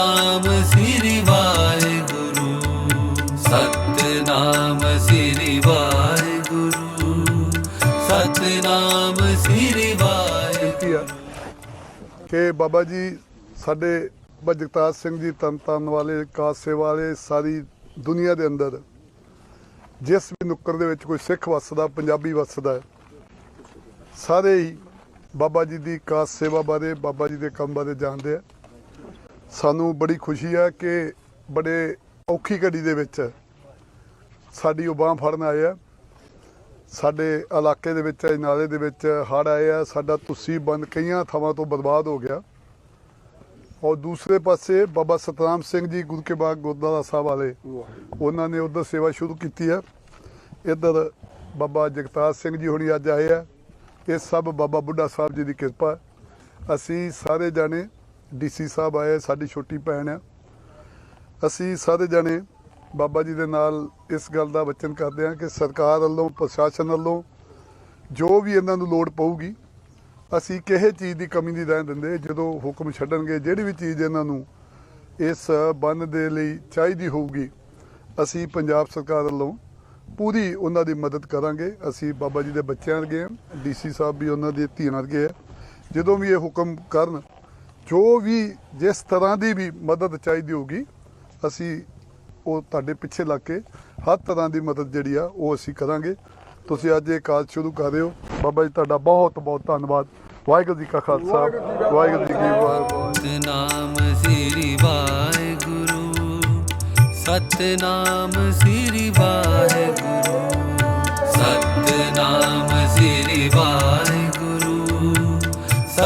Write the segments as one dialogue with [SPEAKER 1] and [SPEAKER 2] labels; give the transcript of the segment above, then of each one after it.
[SPEAKER 1] ਸਤਨਾਮ ਸ੍ਰੀ ਵਾਹਿਗੁਰੂ, ਸਤਨਾਮ ਸ੍ਰੀ ਵਾਹਿਗੁਰੂ, ਸਤਨਾਮ ਸ੍ਰੀ ਵਾਹਿਗੁਰੂ।
[SPEAKER 2] ਕਿ ਬਾਬਾ ਜੀ, ਸਾਡੇ ਬਾਬਾ ਜਗਤਾਰ ਸਿੰਘ ਜੀ ਤਨ ਤਨ ਵਾਲੇ ਕਾਸੇ ਵਾਲੇ, ਸਾਰੀ ਦੁਨੀਆ ਦੇ ਅੰਦਰ, ਜਿਸ ਵੀ ਨੁੱਕਰ ਦੇ ਵਿੱਚ ਕੋਈ ਸਿੱਖ ਵੱਸਦਾ, ਪੰਜਾਬੀ ਵੱਸਦਾ ਸਾਰੇ ਹੀ ਬਾਬਾ ਜੀ ਦੀ ਕਾਸ ਸੇਵਾ ਬਾਰੇ, ਬਾਬਾ ਜੀ ਦੇ ਕੰਮ ਬਾਰੇ ਜਾਣਦੇ ਆ। ਸਾਨੂੰ ਬੜੀ ਖੁਸ਼ੀ ਆ ਕਿ ਬੜੇ ਔਖੀ ਘੜੀ ਦੇ ਵਿੱਚ ਸਾਡੀ ਉਹ ਬਾਂਹ ਫੜਨ ਆਏ ਆ। ਸਾਡੇ ਇਲਾਕੇ ਦੇ ਵਿੱਚ ਨਾਲੇ ਦੇ ਵਿੱਚ ਹੜ੍ਹ ਆਏ ਆ। ਸਾਡਾ ਤੁਸੀਂ ਬੰਦ ਕਈਆਂ ਥਾਵਾਂ ਤੋਂ ਬਰਬਾਦ ਹੋ ਗਿਆ। ਔਰ ਦੂਸਰੇ ਪਾਸੇ ਬਾਬਾ ਸਤਨਾਮ ਸਿੰਘ ਜੀ ਗੁਰੂ ਕੇ ਬਾਗ ਗੁਰਦੁਆਰਾ ਸਾਹਿਬ ਵਾਲੇ, ਉਹਨਾਂ ਨੇ ਉਧਰ ਸੇਵਾ ਸ਼ੁਰੂ ਕੀਤੀ ਹੈ ਇੱਧਰ ਬਾਬਾ ਜਗਤਾਰ ਸਿੰਘ ਜੀ ਹੁਣੀ ਅੱਜ ਆਏ ਆ। ਇਹ ਸਭ ਬਾਬਾ ਬੁੱਢਾ ਸਾਹਿਬ ਜੀ ਦੀ ਕਿਰਪਾ। ਅਸੀਂ ਸਾਰੇ ਜਾਣੇ ਡੀਸੀ ਸਾਹਿਬ ਆਏ, ਸਾਡੀ ਛੋਟੀ ਭੈਣ ਆ। ਅਸੀਂ ਸਾਰੇ ਜਾਣੇ ਬਾਬਾ ਜੀ ਦੇ ਨਾਲ ਇਸ ਗੱਲ ਦਾ ਵਚਨ ਕਰਦੇ ਹਾਂ ਕਿ ਸਰਕਾਰ ਵੱਲੋਂ, ਪ੍ਰਸ਼ਾਸਨ ਵੱਲੋਂ ਜੋ ਵੀ ਇਹਨਾਂ ਨੂੰ ਲੋੜ ਪਊਗੀ, ਅਸੀਂ ਕਿਸੇ ਚੀਜ਼ ਦੀ ਕਮੀ ਨਹੀਂ ਰਹਿਣ ਦਿੰਦੇ। ਜਦੋਂ ਹੁਕਮ ਛੱਡਣਗੇ, ਜਿਹੜੀ ਵੀ ਚੀਜ਼ ਇਹਨਾਂ ਨੂੰ ਇਸ ਬੰਨ ਦੇ ਲਈ ਚਾਹੀਦੀ ਹੋਊਗੀ, ਅਸੀਂ ਪੰਜਾਬ ਸਰਕਾਰ ਵੱਲੋਂ ਪੂਰੀ ਉਹਨਾਂ ਦੀ ਮਦਦ ਕਰਾਂਗੇ। ਅਸੀਂ ਬਾਬਾ ਜੀ ਦੇ ਬੱਚਿਆਂ ਵਰਗੇ ਹਾਂ, ਡੀਸੀ ਸਾਹਿਬ ਵੀ ਉਹਨਾਂ ਦੀ ਧੀਆਂ ਵਰਗੇ ਆ। ਜਦੋਂ ਵੀ ਇਹ ਹੁਕਮ ਕਰਨ ਜੋ ਵੀ ਜਿਸ ਤਰ੍ਹਾਂ ਦੀ ਵੀ ਮਦਦ ਚਾਹੀਦੀ ਹੋਊਗੀ, ਅਸੀਂ ਉਹ ਤੁਹਾਡੇ ਪਿੱਛੇ ਲੱਗ ਕੇ ਹਰ ਤਰ੍ਹਾਂ ਦੀ ਮਦਦ ਜਿਹੜੀ ਆ, ਉਹ ਅਸੀਂ ਕਰਾਂਗੇ। ਤੁਸੀਂ ਅੱਜ ਇਹ ਕਾਜ ਸ਼ੁਰੂ ਕਰ ਰਹੇ ਹੋ। ਬਾਬਾ ਜੀ, ਤੁਹਾਡਾ ਬਹੁਤ ਬਹੁਤ ਧੰਨਵਾਦ। ਵਾਹਿਗੁਰੂ ਜੀ ਕਾ ਖਾਲਸਾ। ਵਾਹਿਗੁਰੂ ਜੀ ਕੀ ਫਤਿਹ।
[SPEAKER 1] ਸਤਨਾਮ ਸ੍ਰੀ ਵਾਹਿਗੁਰੂ। ਸਤਨਾਮ ਸ੍ਰੀ ਵਾਹਿਗੁਰੂ। ਸਤਨਾਮ ਸ੍ਰੀ ਵਾਹਿਗੁਰੂ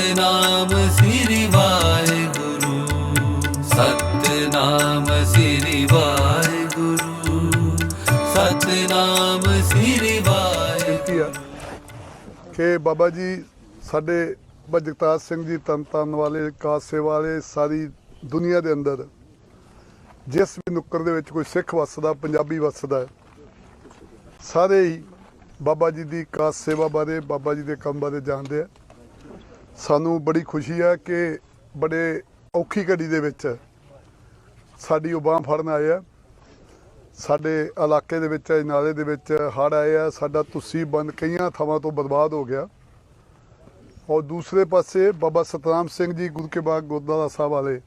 [SPEAKER 1] ਸਤਨਾਮ ਸ੍ਰੀ ਵਾਹਿਗੁਰੂ। ਸਤਨਾਮ ਸ੍ਰੀ ਵਾਹਿਗੁਰੂ। ਸਤਨਾਮ ਸ੍ਰੀ ਵਾਹਿਗੁਰੂ।
[SPEAKER 2] ਕਿ ਬਾਬਾ ਜੀ ਸਾਡੇ ਬਾਬਾ ਜਗਤਾਰ ਸਿੰਘ ਜੀ ਤਨ ਤਨ ਵਾਲੇ ਕਾਸੇ ਵਾਲੇ ਸਾਰੀ ਦੁਨੀਆ ਦੇ ਅੰਦਰ ਜਿਸ ਵੀ ਨੁੱਕਰ ਦੇ ਵਿੱਚ ਕੋਈ ਸਿੱਖ ਵੱਸਦਾ ਪੰਜਾਬੀ ਵੱਸਦਾ ਸਾਰੇ ਹੀ ਬਾਬਾ ਜੀ ਦੀ ਕਾਸ ਸੇਵਾ ਬਾਰੇ ਬਾਬਾ ਜੀ ਦੇ ਕੰਮ ਬਾਰੇ ਜਾਣਦੇ ਆ। ਸਾਨੂੰ ਬੜੀ ਖੁਸ਼ੀ ਆ ਕਿ ਬੜੇ ਔਖੀ ਘੜੀ ਦੇ ਵਿੱਚ ਸਾਡੀ ਉਹ ਬਾਂਹ ਫੜਨ ਆਏ ਆ। ਸਾਡੇ ਇਲਾਕੇ ਦੇ ਵਿੱਚ ਨਾਲੇ ਦੇ ਵਿੱਚ ਹੜ੍ਹ ਆਏ ਆ। ਸਾਡਾ ਤੁਸੀਂ ਬੰਦ ਕਈਆਂ ਥਾਵਾਂ ਤੋਂ ਬਰਬਾਦ ਹੋ ਗਿਆ। ਔਰ ਦੂਸਰੇ ਪਾਸੇ ਬਾਬਾ ਸਤਨਾਮ ਸਿੰਘ ਜੀ ਗੁਰੂ ਕੇ ਬਾਗ ਗੁਰਦੁਆਰਾ ਸਾਹਿਬ ਵਾਲੇ,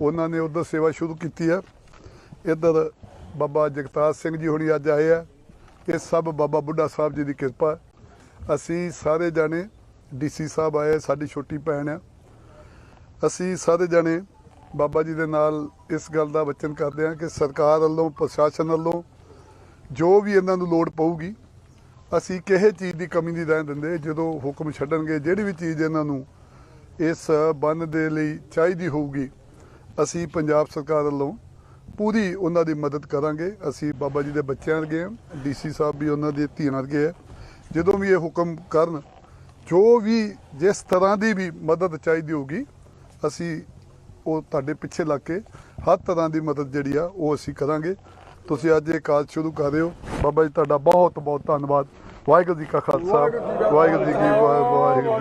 [SPEAKER 2] ਉਹਨਾਂ ਨੇ ਉਧਰ ਸੇਵਾ ਸ਼ੁਰੂ ਕੀਤੀ ਹੈ ਇੱਧਰ ਬਾਬਾ ਜਗਤਾਰ ਸਿੰਘ ਜੀ ਹੁਣੀ ਅੱਜ ਆਏ ਆ। ਇਹ ਸਭ ਬਾਬਾ ਬੁੱਢਾ ਸਾਹਿਬ ਜੀ ਦੀ ਕਿਰਪਾ। ਅਸੀਂ ਸਾਰੇ ਜਾਣੇ ਡੀਸੀ ਸਾਹਿਬ ਆਏ, ਸਾਡੀ ਛੋਟੀ ਭੈਣ ਆ। ਅਸੀਂ ਸਾਰੇ ਜਣੇ ਬਾਬਾ ਜੀ ਦੇ ਨਾਲ ਇਸ ਗੱਲ ਦਾ ਵਚਨ ਕਰਦੇ ਹਾਂ ਕਿ ਸਰਕਾਰ ਵੱਲੋਂ, ਪ੍ਰਸ਼ਾਸਨ ਵੱਲੋਂ ਜੋ ਵੀ ਇਹਨਾਂ ਨੂੰ ਲੋੜ ਪਊਗੀ, ਅਸੀਂ ਕਿਸੇ ਚੀਜ਼ ਦੀ ਕਮੀ ਨਹੀਂ ਰਹਿਣ ਦਿੰਦੇ। ਜਦੋਂ ਹੁਕਮ ਛੱਡਣਗੇ, ਜਿਹੜੀ ਵੀ ਚੀਜ਼ ਇਹਨਾਂ ਨੂੰ ਇਸ ਬੰਨ ਦੇ ਲਈ ਚਾਹੀਦੀ ਹੋਊਗੀ, ਅਸੀਂ ਪੰਜਾਬ ਸਰਕਾਰ ਵੱਲੋਂ ਪੂਰੀ ਉਹਨਾਂ ਦੀ ਮਦਦ ਕਰਾਂਗੇ। ਅਸੀਂ ਬਾਬਾ ਜੀ ਦੇ ਬੱਚਿਆਂ ਵਰਗੇ ਹਾਂ, ਡੀਸੀ ਸਾਹਿਬ ਵੀ ਉਹਨਾਂ ਦੀ ਧੀਆਂ ਵਰਗੇ ਆ ਜਦੋਂ ਵੀ ਇਹ ਹੁਕਮ ਕਰਨ ਜੋ ਵੀ ਜਿਸ ਤਰ੍ਹਾਂ ਦੀ ਵੀ ਮਦਦ ਚਾਹੀਦੀ ਹੋਊਗੀ ਅਸੀਂ ਉਹ ਤੁਹਾਡੇ ਪਿੱਛੇ ਲੱਗ ਕੇ ਹਰ ਤਰ੍ਹਾਂ ਦੀ ਮਦਦ ਜਿਹੜੀ ਆ ਉਹ ਅਸੀਂ ਕਰਾਂਗੇ। ਤੁਸੀਂ ਅੱਜ ਇਹ ਕਾਜ ਸ਼ੁਰੂ ਕਰ ਰਹੇ ਹੋ। ਬਾਬਾ ਜੀ ਤੁਹਾਡਾ ਬਹੁਤ ਬਹੁਤ ਧੰਨਵਾਦ। ਵਾਹਿਗੁਰੂ ਜੀ ਕਾ ਖਾਲਸਾ। ਵਾਹਿਗੁਰੂ ਜੀ ਕੀ ਵਾਹਿਗੁਰੂ